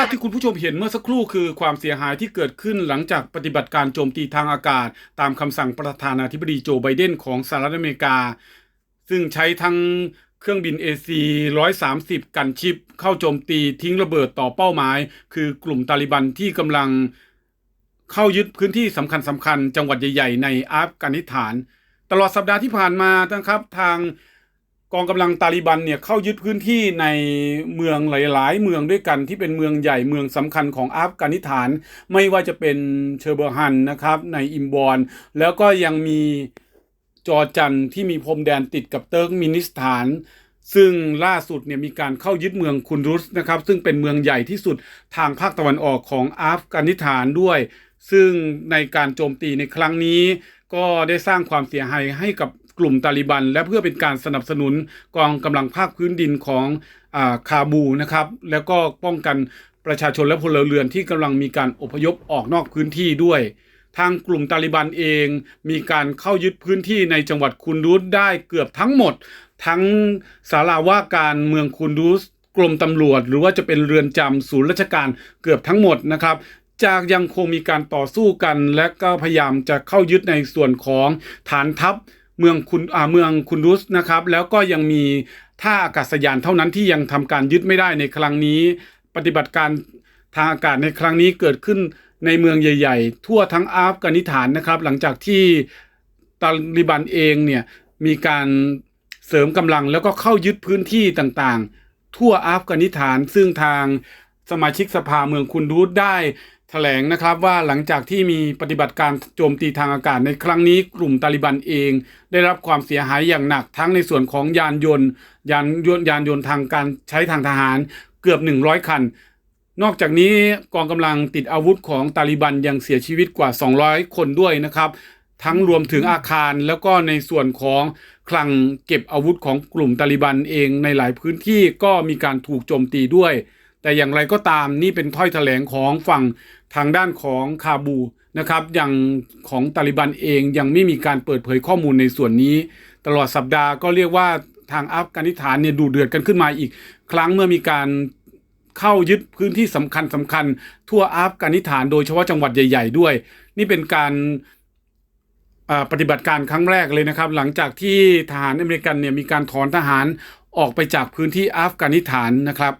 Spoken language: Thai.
าพที่คุณผู้ชมเห็นเมื่อสักครู่คือความเสียหายที่เกิดขึ้นหลังจากปฏิบัติการโจมตีทางอากาศ ตามคำสั่งประธานาธิบดีโจไบเดนของสหรัฐอเมริกา ซึ่งใช้ทั้งเครื่องบิน AC 130 กันชิป เข้าโจมตีทิ้งระเบิดต่อเป้าหมาย คือกลุ่มตาลิบันที่กำลังเข้ายึดพื้นที่สำคัญสำคัญจังหวัดใหญ่ ๆ ในอัฟกานิสถาน ตลอดสัปดาห์ที่ผ่านมานะครับทาง กองกำลังตาลิบันเนี่ยเข้ายึดพื้นที่ในเมืองหลาย ๆ เมืองด้วยกันที่เป็นเมืองใหญ่เมืองสำคัญของอัฟกานิสถาน ไม่ว่าจะเป็นเชอร์เบอร์ฮันนะครับในอิมบอนแล้วก็ยังมีจอจันที่มีพรมแดนติดกับเติร์กมินิสถาน ซึ่งล่าสุดเนี่ยมีการเข้ายึดเมืองคุนรุสนะครับ ซึ่งเป็นเมืองใหญ่ที่สุดทางภาคตะวันออกของอัฟกานิสถานด้วย ซึ่งในการโจมตีในครั้งนี้ ก็ได้สร้างความเสียหายให้กับ กลุ่มตาลิบัน และเพื่อเป็นการสนับสนุนกองกำลังภาคพื้นดินของอาคาบูนะครับ แล้วก็ป้องกันประชาชนและพลเรือนที่กำลังมีการอพยพออกนอกพื้นที่ด้วย ทางกลุ่มตาลิบันเองมีการเข้ายึดพื้นที่ในจังหวัดคุนดูสได้เกือบทั้งหมด ทั้งศาลาว่าการเมืองคุนดูสกรมตำรวจ หรือว่าจะเป็นเรือนจำศูนย์ราชการเกือบทั้งหมดนะครับจากยังคงมีการต่อสู้กัน และก็พยายามจะเข้ายึดในส่วนของฐานทัพ เมืองคุณอ่าเมืองคุนดุสนะครับ แล้วก็ยังมีท่าอากาศยานเท่านั้นที่ยังทำการยึดไม่ได้ในครั้งนี้ ปฏิบัติการทางอากาศในครั้งนี้เกิดขึ้นในเมืองใหญ่ ๆ ทั่วทั้งอัฟกานิสถานนะครับ หลังจากที่ตาลิบันเองเนี่ยมีการเสริมกำลังแล้วก็เข้ายึดพื้นที่ต่างๆ ทั่วอัฟกานิสถานซึ่งทางสมาชิกสภาเมืองคุนดูสได้ แถลงนะครับว่าหลังจากที่มีปฏิบัติการโจมตีทางอากาศในครั้งนี้กลุ่มตาลิบันเอง ได้รับความเสียหายอย่างหนักทั้งในส่วนของยานยนต์ ยานยนต์ยานยนต์ทางการใช้ทางทหารเกือบ 100 คัน นอกจากนี้กองกำลังติดอาวุธของตาลิบันยังเสียชีวิตกว่า 200 คนด้วยนะครับทั้งรวมถึงอาคารแล้วก็ในส่วนของคลังเก็บอาวุธของกลุ่มตาลิบันเองในหลายพื้นที่ก็มีการถูกโจมตีด้วย แต่อย่างไรก็ตามนี่เป็นถ้อยแถลงของฝั่งทางด้านของคาบูนะครับอย่างของตาลิบันเองยังไม่มีการเปิดเผยข้อมูลในส่วนนี้ ตลอดสัปดาห์ก็เรียกว่าทางอัฟกานิสถานเนี่ยดูเดือดกันขึ้นมาอีก ครั้งเมื่อมีการเข้ายึดพื้นที่สำคัญสำคัญ ทั่วอัฟกานิสถานโดยเฉพาะจังหวัดใหญ่ ๆ ด้วย นี่เป็นการปฏิบัติการครั้งแรกเลยนะครับ หลังจากที่ทหารอเมริกันเนี่ยมีการถอนทหารออกไปจากพื้นที่อัฟกานิสถานนะครับ